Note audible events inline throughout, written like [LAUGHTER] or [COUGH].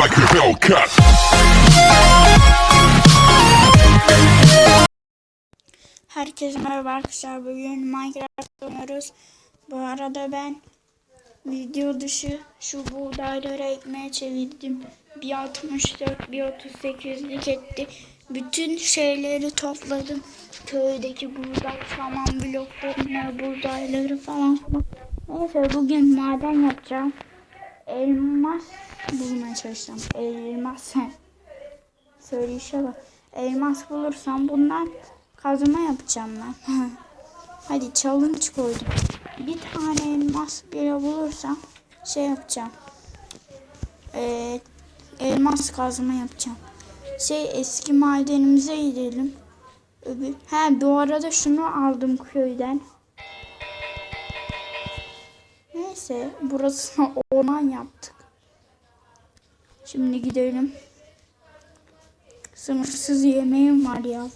like a Hellcat. Herkese merhaba arkadaşlar. Bugün Minecraft oynuyoruz. Bu arada ben video dışı şu buğdayları ekmeğe çevirdim. Bir 64 bir 38'lik etti. Bütün şeyleri topladım. Köydeki buğday, saman bloklarını, buğdayları falan. Neyse bugün maden yapacağım. Elmas bulmaya çalışacağım. Elmas. [LAUGHS] Söyleyişe bak. Elmas bulursam bundan kazma yapacağım ben. [LAUGHS] Hadi challenge koydum. Bir tane elmas bile bulursam şey yapacağım. Ee, elmas kazma yapacağım. Şey eski madenimize gidelim. Öbür... Ha bu arada şunu aldım köyden. Neyse burasına orman yaptık. Şimdi gidelim. Sınırsız yemeğim var ya.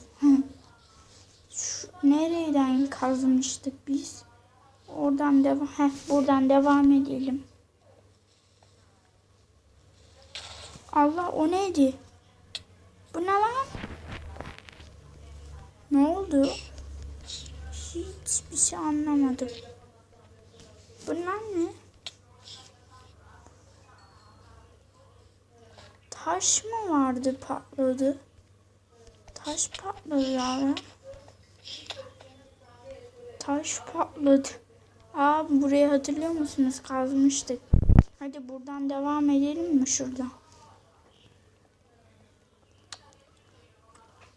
Şu, nereden kazmıştık biz? Oradan devam. Heh, buradan devam edelim. Allah o neydi? Bu ne lan? Ne oldu? Hiçbir şey anlamadım. Bunlar ne? Taş mı vardı patladı? Taş patladı ya. Taş patladı. Aa burayı hatırlıyor musunuz? Kazmıştık. Hadi buradan devam edelim mi şuradan?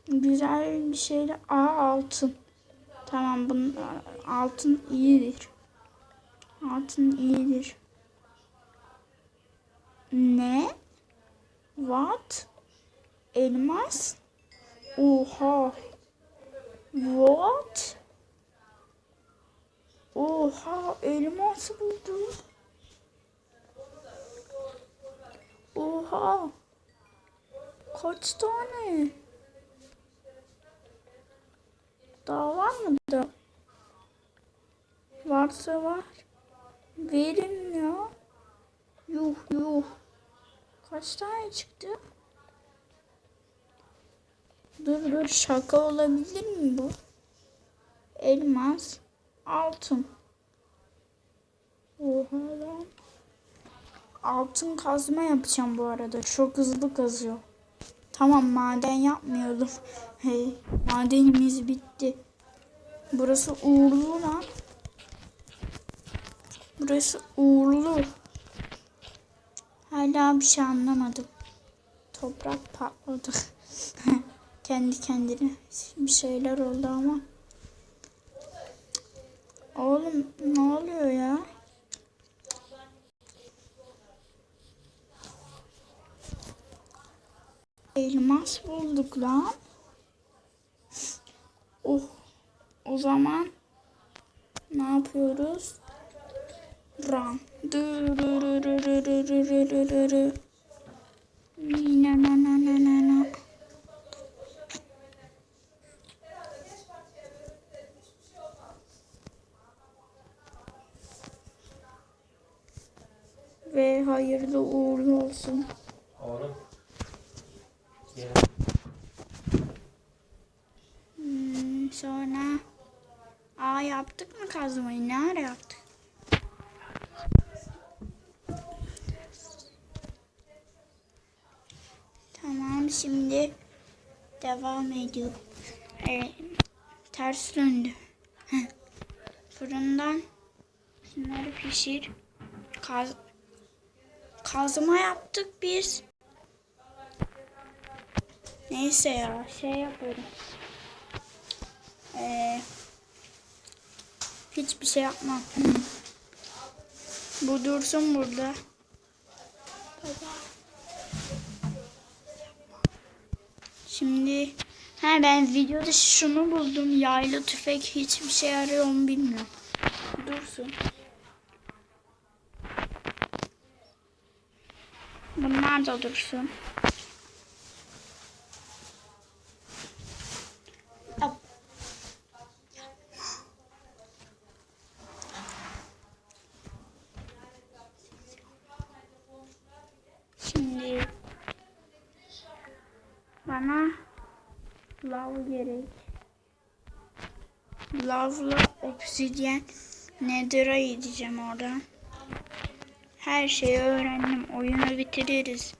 Güzel bir şeyle. Aa altın. Tamam bunun altın iyidir. Altın iyidir. Ne? What? Elmas? Oha. What? Oha elmas buldum. Oha. Kaç tane? Daha var mı da? Varsa var. Verin ya. Yuh yuh. Kaç tane çıktı? Dur dur şaka olabilir mi bu? Elmas, altın. Oha lan. Altın kazma yapacağım bu arada. Çok hızlı kazıyor. Tamam maden yapmıyordum. [LAUGHS] Hey, madenimiz bitti. Burası uğurlu lan. Burası uğurlu. Hala bir şey anlamadım. Toprak patladı. [LAUGHS] Kendi kendine bir şeyler oldu ama. Oğlum ne oluyor ya? Elmas bulduk lan. Oh. O zaman ne yapıyoruz? Run. Na na na na na na. Ve hayırlı uğurlu olsun. Oğlum. Hmm, sonra A yaptık mı kazmayı? Ne ara yaptık? Şimdi devam ediyor. Evet, ters döndü. Fırından şunları pişir. Kaz kazma yaptık biz. Neyse ya şey yapıyorum. Ee, hiçbir şey yapmam. Bu dursun burada. Şimdi ha ben videoda şunu buldum. Yaylı tüfek hiçbir şey yarıyor mu bilmiyorum. Dursun. Bunlar da dursun. Hop. Şimdi Bana lav gerek. Lavla obsidyen nether'a gideceğim oradan. Her şeyi öğrendim. Oyunu bitiririz.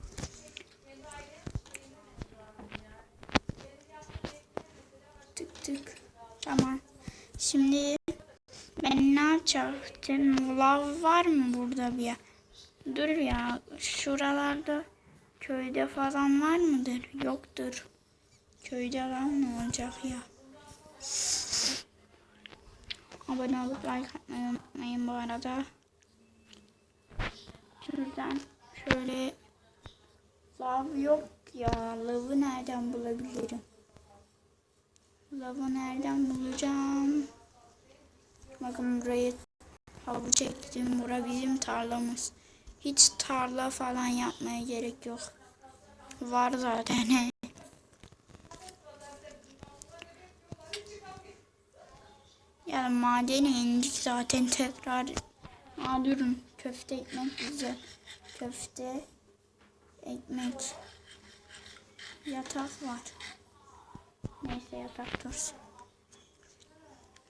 Tık tık. Tamam. Şimdi ben ne yapacaktım? Lav var mı burada bir yer? Dur ya. Şuralarda köyde falan var mıdır? Yoktur. Köyde var ne olacak ya? Abone olup like atmayı unutmayın bu arada. Şuradan şöyle lav yok ya. Lavı nereden bulabilirim? Lavı nereden bulacağım? Bakın burayı havu çektim. Bura bizim tarlamız. Hiç tarla falan yapmaya gerek yok. Var zaten. [LAUGHS] Ya madene indik zaten tekrar. Aa durun. Köfte ekmek güzel. Köfte ekmek. Yatak var. Neyse yatak dursun.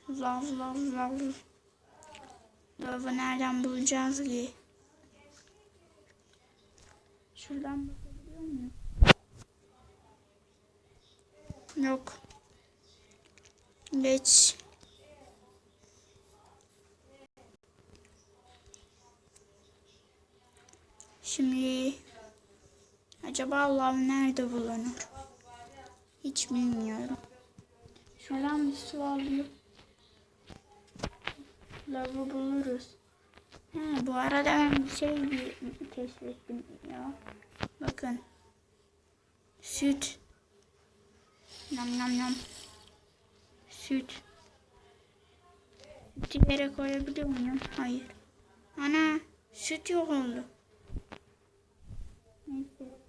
Lav lav lav. Lavı nereden bulacağız ki? Şuradan bakabiliyor Yok. Geç. Şimdi acaba lav nerede bulunur? Hiç bilmiyorum. Şuradan bir su alayım. Lavı buluruz. He, bu arada ben bir şey keşfettim ya. Bakın. Süt. Nam nam nam. Süt. Sütü yere koyabiliyor muyum? Hayır. Ana süt yok oldu. Neyse.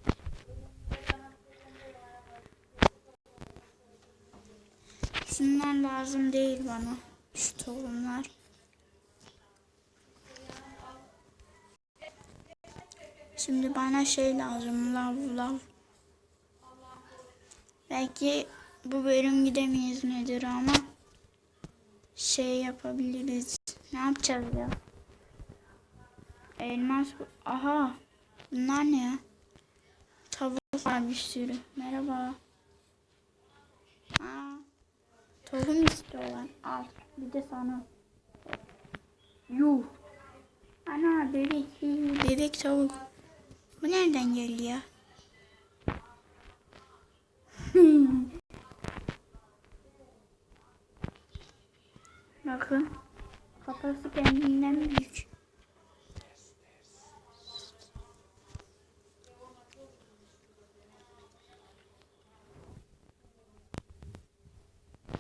Şunlar lazım değil bana. Şu tohumlar. Şimdi bana şey lazım. Lav lav. Belki bu bölüm gidemeyiz nedir ama şey yapabiliriz. Ne yapacağız ya? Elmas. Aha. Bunlar ne ya? Tavuk var bir sürü. Merhaba. Aa, tohum istiyorlar. Al. Bir de sana. Yuh. Ana bebek. Bebek tavuk. Bu nereden geldi ya? Bakın. Kafası kendinden büyük.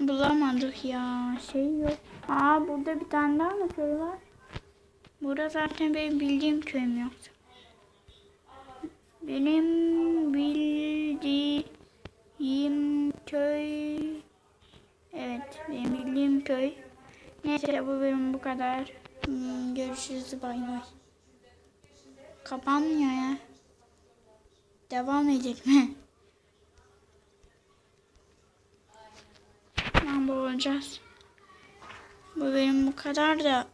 Bulamadık ya. Şey yok. Aa burada bir tane daha mı köy var? Burada zaten benim bildiğim köyüm yoktu. Benim bildiğim köy... Evet, benim bildiğim köy. Neyse bu bölüm bu kadar. Hmm, Görüşürüz bay bay. Kapanmıyor ya. Devam edecek mi? Tamam bu olacağız. Bu bölüm bu kadar da